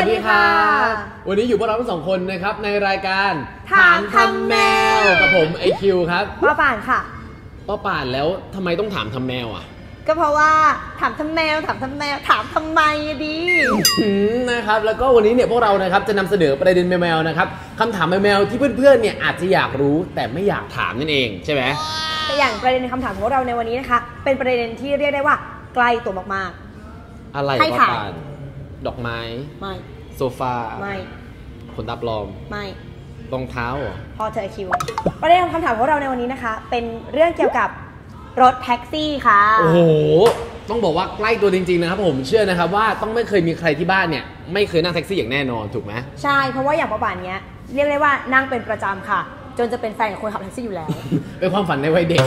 สวัสดีครับวันนี้อยู่พวกเราทั้งสองคนนะครับในรายการถามทำแมวกับผมไอคิวครับป้าป่านค่ะป้าป่านแล้วทำไมต้องถามทำแมวอะ ก็เพราะว่าถามทำแมวถามทำแมวถามทำไมอะดีอืมนะครับแล้วก็วันนี้เนี่ยพวกเรานะครับจะนำเสนอประเด็นแมวๆนะครับคำถามแมวๆที่เพื่อนๆเนี่ยอาจจะอยากรู้แต่ไม่อยากถามนั่นเองใช่ไหมแต่อย่างประเด็นคำถามของเราในวันนี้นะคะ เป็นประเด็นที่เรียกได้ว่าใกล้ตัวมากอะไรให้ป้าถ่ายป่าน ดอกไม้ๆไม่ โซฟาไม่ขนตาปลอมไม่รองเท้าเหรอพอเธอคิว ประเด็นคำถามของเราในวันนี้นะคะ เป็นเรื่องเกี่ยวกับรถแท็กซี่ค่ะ โอ้โห ต้องบอกว่าใกล้ตัวจริงๆนะครับผมเชื่อนะครับว่าต้องไม่เคยมีใครที่บ้านเนี่ย ไม่เคยนั่งแท็กซี่อย่างแน่นอนถูกไหมใช่ เพราะว่าอย่างป้าป่านเนี้ยเรียกได้ว่านั่งเป็นประจำค่ะ จนจะเป็นแฟนกับคนขับแท็กซี่อยู่แล้ว เป็นความฝันในวัยเด็ก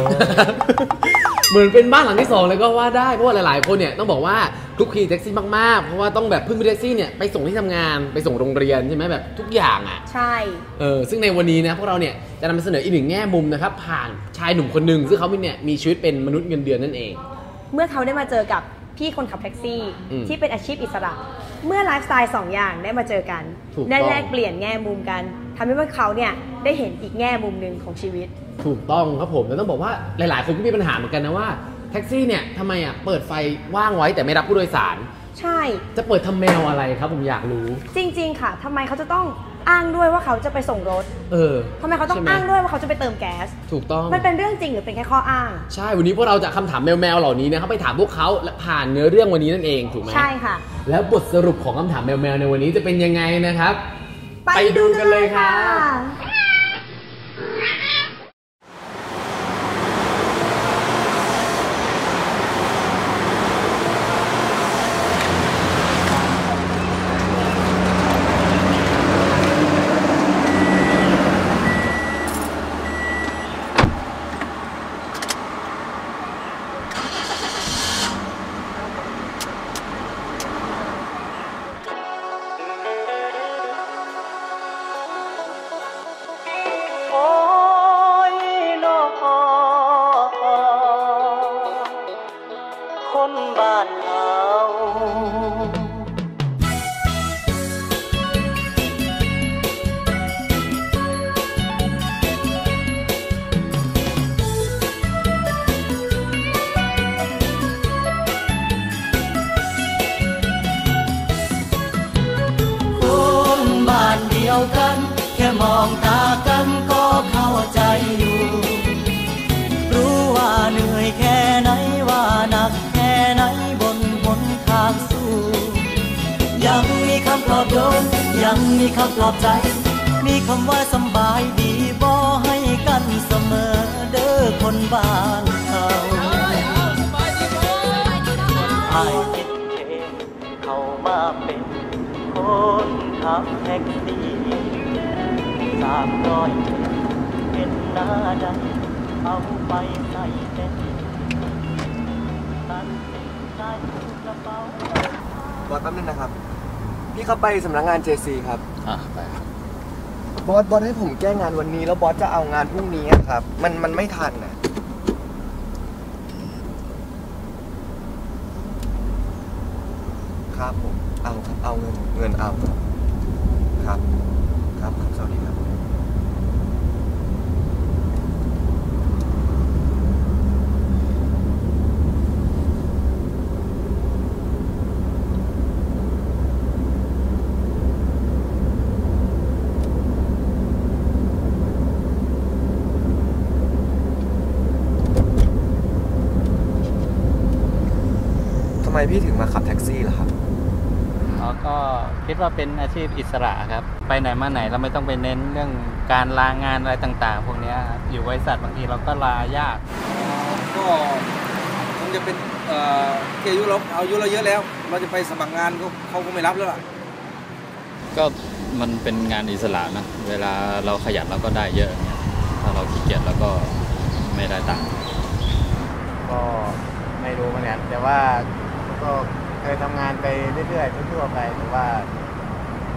เหมือนเป็นบ้านหลังที่สองเลยก็ว่าได้เพราะว่าหลาย ๆ คนเนี่ยต้องบอกว่าคลุกคลีแท็กซี่มาก ๆ เพราะว่าต้องแบบพึ่งพี่แท็กซี่เนี่ยไปส่งที่ทำงานไปส่งโรงเรียนใช่ไหมแบบทุกอย่างอะใช่ เออซึ่งในวันนี้นะพวกเราเนี่ยจะนำเสนออีกหนึ่งแง่มุมนะครับผ่านชายหนุ่มคนหนึ่งซึ่งเขาเนี่ยมีชีวิตเป็นมนุษย์เงินเดือนนั่นเอง เมื่อเขาได้มาเจอกับพี่คนขับแท็กซี่ อืมที่เป็นอาชีพอิสระ เมื่อไลฟ์สไตล์สองอย่างได้มาเจอกัน ถูกต้อง ได้แลกเปลี่ยนแง่มุมกันทำให้พวกเขาเนี่ยได้เห็นอีกแง่มุมหนึ่งของชีวิต ถูกต้องครับผมแล้วต้องบอกว่าหลาย ๆ คนก็มีปัญหาเหมือนกันนะว่าแท็กซี่เนี่ยทำไมอะเปิดไฟว่างไว้แต่ไม่รับผู้โดยสาร ใช่ จะเปิดทำแมวอะไรครับผมอยากรู้ จริง ๆ ค่ะทำไมเขาจะต้องอ้างด้วยว่าเขาจะไปส่งรถเออ ทำไมเขาต้องใช่หอ้างด้วยว่าเขาจะไปเติมแก๊ส ถูกต้อง มันเป็นเรื่องจริงหรือเป็นแค่ข้ออ้าง ใช่วันนี้พวกเราจะคำถามแมวๆเหล่านี้นะครับไปถามพวกเขาและผ่านเนื้อเรื่องวันนี้นั่นเองถูกไหมใช่ค่ะ แล้วบทสรุปของคำถามแมวๆในวันนี้จะเป็นยังไงนะครับ ไปดูกันเลยครับโคนบ้านเฮาคนบ้านเดียวกัน แค่มองตา ยังมีคำปลอบใจ มีคำว่าสบายดีบอให้กันเสมอเด้อคนบ้านเขาไอ้คิดเองเขามาเป็นคนขับแท็กซี่สามร้อยเป็นหน้าดำเอาไปใส่เต็นตัดสินใจกระเป๋าบอสแป๊บนึงนะครับ พี่เขาไปสำนักงาน JC ครับ อะไปครับบอสบอสให้ผมแก้งานวันนี้ แล้วบอสจะเอางานพรุ่งนี้อะครับ มันมันไม่ทันนะครับผมเอาครับเอาเงินเงินเอาครับ ครับครับสวัสดีครับ ทำไมพี่ถึงมาขับแท็กซี่ล่ะครับ อ๋อก็ คิดว่าเป็นอาชีพอิสระครับ ไปไหนมาไหนเราไม่ต้องไปเน้นเรื่องการลางานอะไรต่าง ๆ พวกเนี้ยครับอยู่บริษัทบางทีเราก็ลายากก็คงจะเป็นเอ่อที่อายุเราอายุเราเยอะแล้ว เราจะไปสมัครงานก็เขาคงไม่รับแล้วล่ะก็มันเป็นงานอิสระนะเวลาเราขยันเราก็ได้เยอะอย่างเงี้ยถ้าเราขี้เกียจเราก็ไม่ได้ตังค์ก็ไม่รู้เหมือนกันแต่ว่าก็เคยทำงานไปเรื่อยๆทั่วๆไปแต่ว่า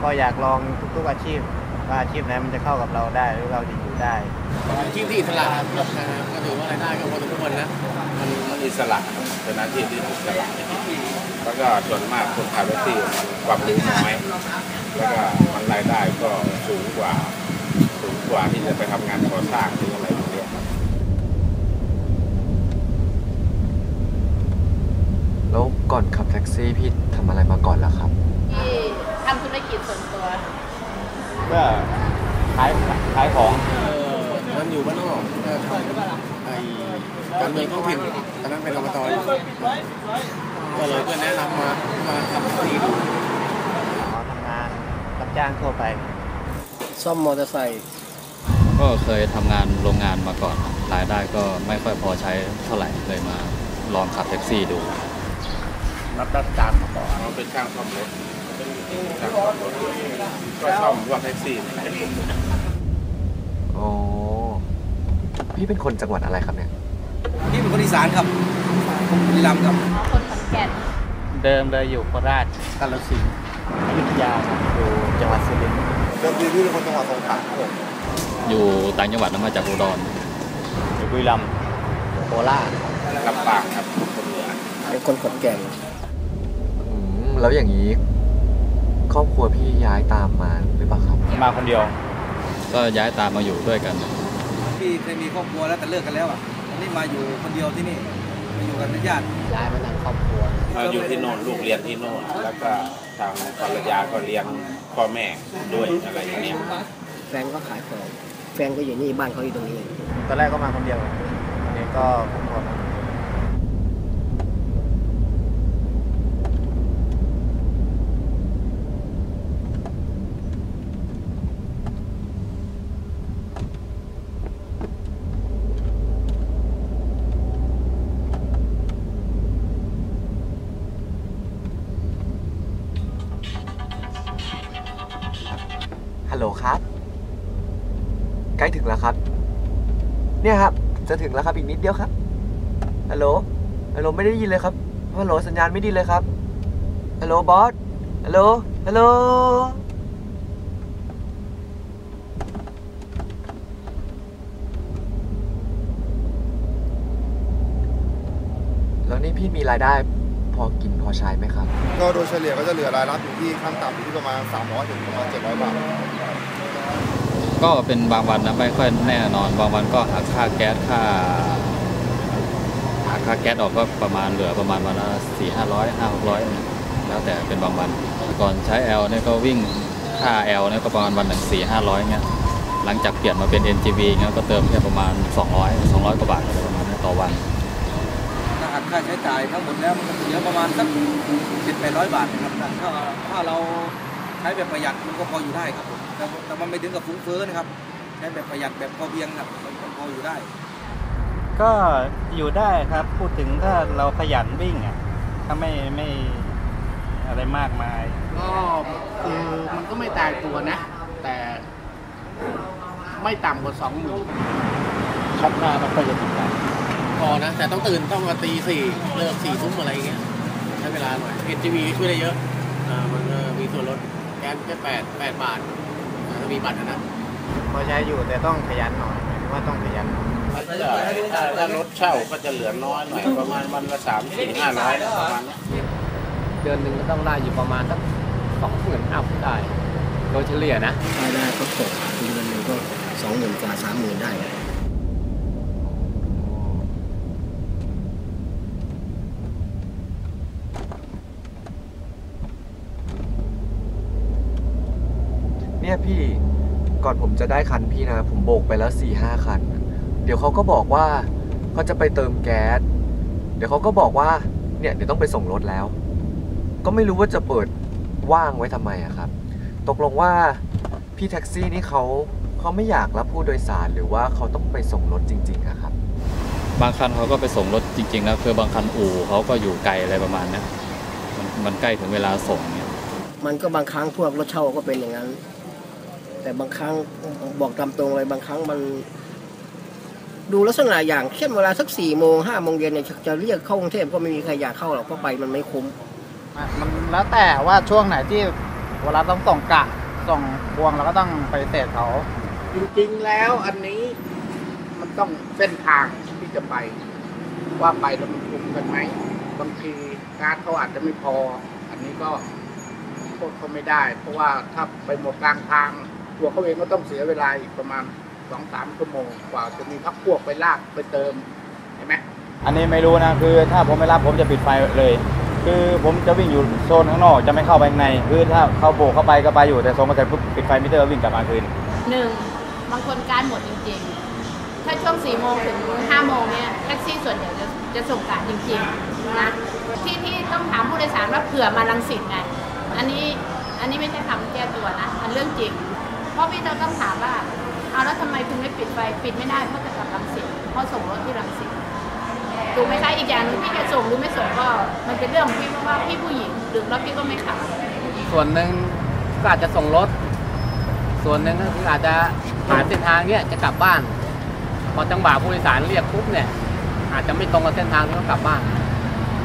ก็อยากลองทุกๆอาชีพว่าอาชีพนั้นมันจะเข้ากับเราได้หรือเราจะอยู่ได้อาชีพที่อิสระนะก็ถือว่ารายได้ก็พอสมควรนะมันอิสระเป็นอาชีพที่อิสระแล้วก็ส่วนมากคนขับแท็กซี่มันความรู้น้อยแล้วก็มันรายได้ก็สูงกว่าสูงกว่าที่จะไปทำงานก่อสร้างหรืออะไรพวกนี้แล้วก่อนขับแท็กซี่พี่ทำอะไรมาก่อนล่ะครับ ที่ทำธุรกิจส่วนตัว ก็ขายขายของเออมันอยู่บ้านนอกก็ทำไอ้การเมืองท้องถิ่นตอนนั้นเป็นอบตอยู่ก็เลยเพื่อนแนะนำมามาทำแท็กซี่ดูขอทำงานรับจ้างทั่วไป ซ่อมมอเตอร์ไซค์ก็เคยทำงานโรงงานมาก่อนรายได้ก็ไม่ค่อยพอใช้เท่าไหร่เลยมาลองขับแท็กซี่ดู รับรับจ้างมาก่อนเราเป็นช่างซ่อมรถ เป็นช่างซ่อมรถก็ซ่อมพวกแท็กซี่เนี่ยอ๋อพี่เป็นคนจังหวัดอะไรครับเนี่ย พี่เป็นคนอีสานครับผมบุรีรัมย์ครับ คนขอนแก่น เดิมเลยอยู่โคราชกาฬสินธุ์อยุธยาครับอยู่จังหวัดสุรินทร์เดิมทีพี่เป็นคนจังหวัดสงขลาครับผมอยู่ต่างจังหวัดนะมาจากอุดรอยู่บุรีรัมย์โคราชลำปางครับคนเหนือเป็นคนขอนแก่นอืมแล้วอย่างนี้ค รอบครัวพี่ย้ายตามมาหรือเปล่าครับ มาคนเดียว ก็ย้ายตามมาอยู่ด้วยกัน พี่เคยมีครอบครัวแล้วแต่เลิกกันแล้วอะตอนนี้มาอยู่คนเดียวที่นี่มาอยู่กันเป็นญาติย้ายมาทางครอบครัวมาอยู่ที่โน่นลูกเรียนที่โน่นแล้วก็ทางภรรยาก็เลี้ยงพ่อแม่ด้วยอะไรอย่างเงี้ยแฟนก็ขายของแฟนก็อยู่นี่บ้านเขาอยู่ตรงนี้ตอนแรกก็มาคนเดียวอันนี้ก็ผมคน ใกล้ถึงแล้วครับ เนี่ยครับ จะถึงแล้วครับอีกนิดเดียวครับฮัลโหลฮัลโหลไม่ได้ยินเลยครับฮัลโหลสัญญาณไม่ดีเลยครับฮัลโหลบอสฮัลโหลฮัลโหลแล้วนี่พี่มีรายได้พอกินพอใช้ไหมครับ ก็โดยเฉลี่ยก็จะเหลือรายรับอยู่ที่ขั้นต่ำอยู่ที่ประมาณ 300 ถึงประมาณ 700 บาท ก็เป็นบางวันนะไม่ค่อยแน่นอน บางวันก็หักค่าแก๊สค่าหักค่าแก๊สออกก็ประมาณเหลือประมาณวันละสี่ห้าร้อยห้าหกร้อยแล้วแต่เป็นบางวันก่อนใช้แอลเนี่ยก็วิ่งค่าแอลเนี่ยก็ประมาณวันหนึ่งสี่ห้าร้อยเงี้ยหลังจากเปลี่ยนมาเป็น NGV เงี้ยก็เติมแค่ประมาณ 200 200กว่าบาทประมาณนี้ต่อวันถ้าหักค่าใช้จ่ายทั้งหมดแล้วมันเหลือประมาณสักเจ็ดแปดร้อยบาทนะครับถ้าถ้าเรา ใช้แบบประหยัดมันก็พออยู่ได้ครับผมแต่แต่มันไม่ถึงกับฟุ้งเฟ้อนะครับ ใช้แบบประหยัดแบบพอเพียงครับมันก็พออยู่ได้ ก็อยู่ได้ครับพูดถึงถ้าเราขยันวิ่งอะถ้าไม่ไม่อะไรมากมาย ก็คือมันก็ไม่ตายตัวนะ แต่ไม่ต่ำกว่าสองหมื่นชัดหน้ามันก็จะติดกันพอนะ แต่ต้องตื่นต้องมาตีสี่เลิกสี่ทุ่มอะไรอย่างเงี้ยใช้เวลาหน่อย NGV ช่วยได้เยอะอ่ามันก็มีส่วนลดแก๊สแค่แปดแปดบาทอ่าถ้ามีบัตรนะนะพอใช้อยู่แต่ต้องขยันหน่อยหมายถึงว่าต้องขยันถ้าถ้ารถเช่าก็จะเหลือน้อยหน่อยประมาณวันละสามสี่ห้าร้อยประมาณเนี้ยเดือนหนึ่งก็ต้องได้อยู่ประมาณสักสองหมื่นอัพได้ โดยเฉลี่ยนะ รายได้ก็ตกเดือนหนึ่งก็สองหมื่นกว่าสามหมื่นได้ เนี่ยพี่ก่อนผมจะได้คันพี่นะ ผมโบกไปแล้วสี่ห้าคัน เดี๋ยวเขาก็บอกว่าเขาจะไปเติมแก๊ส เดี๋ยวเขาก็บอกว่าเนี่ยเดี๋ยวต้องไปส่งรถแล้ว ก็ไม่รู้ว่าจะเปิดว่างไว้ทำไมอะครับ ตกลงว่าพี่แท็กซี่นี่เขาเขาไม่อยากรับผู้โดยสารหรือว่าเขาต้องไปส่งรถจริงๆอะครับ บางคันเขาก็ไปส่งรถจริงๆแล้วคือบางคันอู่เขาก็อยู่ไกลอะไรประมาณเนี้ยมันมันใกล้ถึงเวลาส่งเนี่ยมันก็บางครั้งพวกรถเช่าก็เป็นอย่างนั้น แต่บางครั้งบอกตามตรงเลยบางครั้งมัน ดูลักษณะอย่างเช่นเวลาสักสี่โมงห้าโมงเย็นเนี่ยจะเรียกเข้ากรุงเทพก็ไม่มีใครอยากเข้าหรอกเพราะไปมันไม่คุ้มมันแล้วแต่ว่าช่วงไหนที่เวลาต้องส่งกะส่งพวงเราก็ต้องไปเศษเขาจริงๆแล้วอันนี้มันต้องเส้นทางที่จะไป ว่าไปแล้วมันคุ้มกันไหมบางทีการดเขาอาจจะไม่พอ อันนี้ก็โทษเขาไม่ได้ เพราะว่าถ้าไปหมดกลางทาง ตัวเขาเองก็ต้องเสียเวลาอีกประมาณสองสามชั่วโมงกว่าจะมีพักพวกไปลากไปเติมเห็นไหมอันนี้ไม่รู้นะคือถ้าผมไม่รับผมจะปิดไฟเลย คือผมจะวิ่งอยู่โซนข้างนอกจะไม่เข้าไปข้างในคือถ้าเขาโบกเข้าไปก็ไปอยู่แต่ส่งมาเสร็จปุ๊บปิดไฟมิเตอร์วิ่งกลับมาคืนหนึ่งบางคนการหมดจริงๆ ถ้าช่วง4ี่โมงถึง5้าโมงเนี่ยแท็กซี่ส่วนใหญ่จะจะส่งการจริงๆนะที่ที่ต้องถามผู้โดยสารว่าเผื่อมาลังสิตไงอันนี้อันนี้ไม่ใช่คำแก้ตัวนะ อันเรื่องจริง เพราะพี่จะต้องถามว่าเอาแล้วทำไมคุณไม่ปิดไฟปิดไม่ได้เพราะจะกลับลังสิตเพราะส่งรถที่ลังสิตถูกไหมคะอีกอย่างหนึงพี่จะส่งหรือไม่ส่งก็มันเป็นเรื่องของพี่เพราะว่าพี่ผู้หญิงหรือแล้วพี่ก็ไม่ขับส่วนหนึ่งก็อาจจะส่งรถ ส่วนหนึ่งก็คืออาจจะผ่านเส้นทางเนี้ยจะกลับบ้าน พอจังหวะผู้โดยสารเรียกปุ๊บเนี่ยอาจจะไม่ตรงกับเส้นทางที่เขากลับบ้าน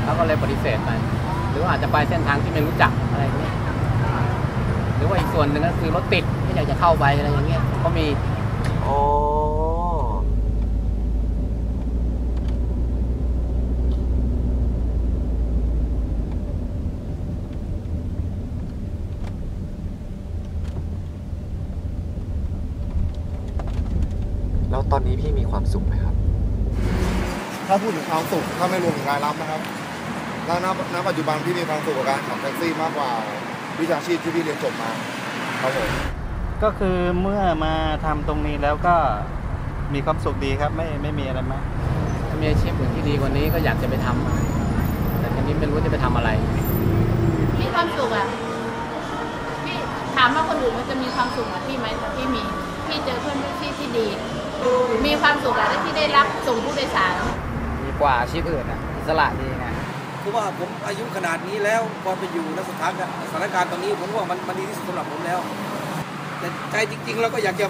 เขาก็เลยปฏิเสธไปหรืออาจจะไปเส้นทางที่ไม่รู้จักอะไรเงี้ยหรือว่าอีกส่วนหนึ่งก็คือรถติดากจะเข้าไปอะไรอย่างเงี้ยก็มีอ๋อแล้วตอนนี้พี่มีความสุขไหมครับ ถ้าพูดถึงความสุขถ้าไม่รวมถึงรายรับนะครับแล้วณณปัจจุบันพี่มีความสุขกับการขับแท็กซี่มากกว่าวิชาชีพที่พี่เรียนจบมาครับผม ก็คือเมื่อมาทำตรงนี้แล้วก็มีความสุขดีครับ ไม่ไม่มีอะไรมากถ้ามีอาชีพอื่นที่ดีกว่านี้ก็อยากจะไปทำแต่ทีนี้ไม่รู้ว่าจะไปทำอะไร มีความสุขอะพี่ถามว่าคนอื่นมันจะมีความสุขเหมือนพี่ไหมแต่พี่มีพี่เจอเพื่อนพี่ที่ดี มีความสุขอะที่ได้รับส่งผู้โดยสารดีกว่าอาชีพอื่นอะอิสระดีไงคือว่าผมอายุขนาดนี้แล้วพอไปอยู่ในสถานการณ์สถานการณ์ตอนนี้ผมว่ามันมันดีที่สุดสำหรับผมแล้ว แต่ใจจริง ๆ เราก็อยากจะ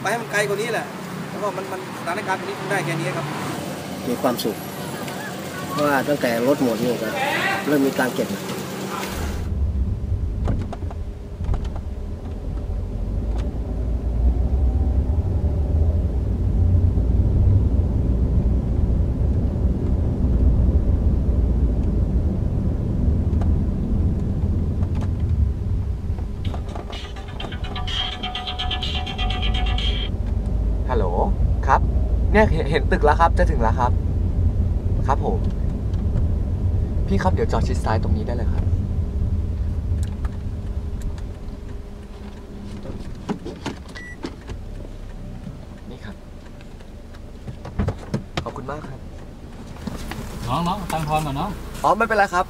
ไปให้มันไกลกว่านี้แหละแล้วก็มันมันสถานการณ์ตอนนี้คงได้แค่นี้ครับมีความสุขเพราะว่าตั้งแต่รถหมดนี่ก็เริ่มมีการเก็บ เนี่ยเห็นเห็นตึกแล้วครับ จะถึงแล้วครับ ครับผม พี่ครับเดี๋ยวจอดชิดซ้ายตรงนี้ได้เลยครับ นี่ครับ ขอบคุณมากครับ น้องน้องตังทอนก่อนเนาะอ๋อไม่เป็นไรครับ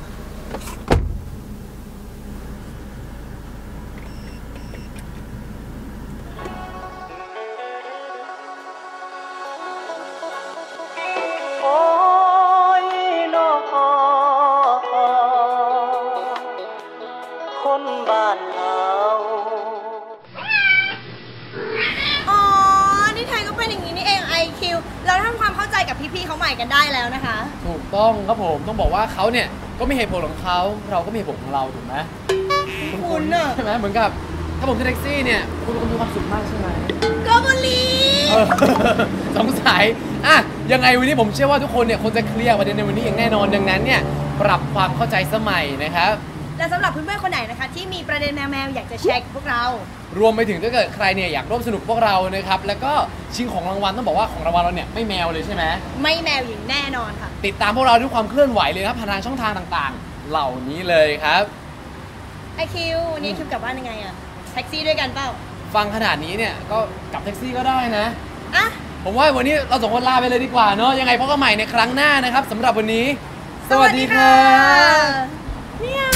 กับพี่ๆเขาใหม่กันได้แล้วนะคะ ถูกต้องครับผมต้องบอกว่าเขาเนี่ยก็มีเหตุผลของเขาเราก็มีเหตุผลของเราถูกไหมคุณน่ะใช่ไหมเหมือนกับ ถ้าผมขึ้นแท็กซี่เนี่ยคุณเป็นคนมีความสุขมากใช่ไหมก็บุรีเออสงสัยอะยังไงวันนี้ผมเชื่อว่าทุกคนเนี่ยคงจะเคลียร์ประเด็นในวันนี้อย่างแน่นอนดังนั้นเนี่ยปรับความเข้าใจสมัยนะครับ และสำหรับเพื่อนๆคนไหนนะคะ ที่มีประเด็นแมวๆอยากจะแชร์กับพวกเรา รวมไปถึงถ้าเกิดใครเนี่ยอยากร่วมสนุกพวกเรานะครับ แล้วก็ชิงของรางวัลต้องบอกว่าของรางวัลเราเนี่ยไม่แมวเลยใช่ไหมไม่แมวหญิงแน่นอนค่ะ ติดตามพวกเราด้วยความเคลื่อนไหวเลยนะครับผ่านทางช่องทางต่างๆ เหล่านี้เลยครับ IQ วันนี้คิวกลับบ้านยังไงอะแท็กซี่ด้วยกันเปล่าฟังขนาดนี้เนี่ยก็กลับแท็กซี่ก็ได้นะ อะ ผมว่าวันนี้เราสองคนลาไปเลยดีกว่าเนาะยังไงพบกันใหม่ในครั้งหน้านะครับสำหรับวันนี้ สวัสดีครับเนี่ย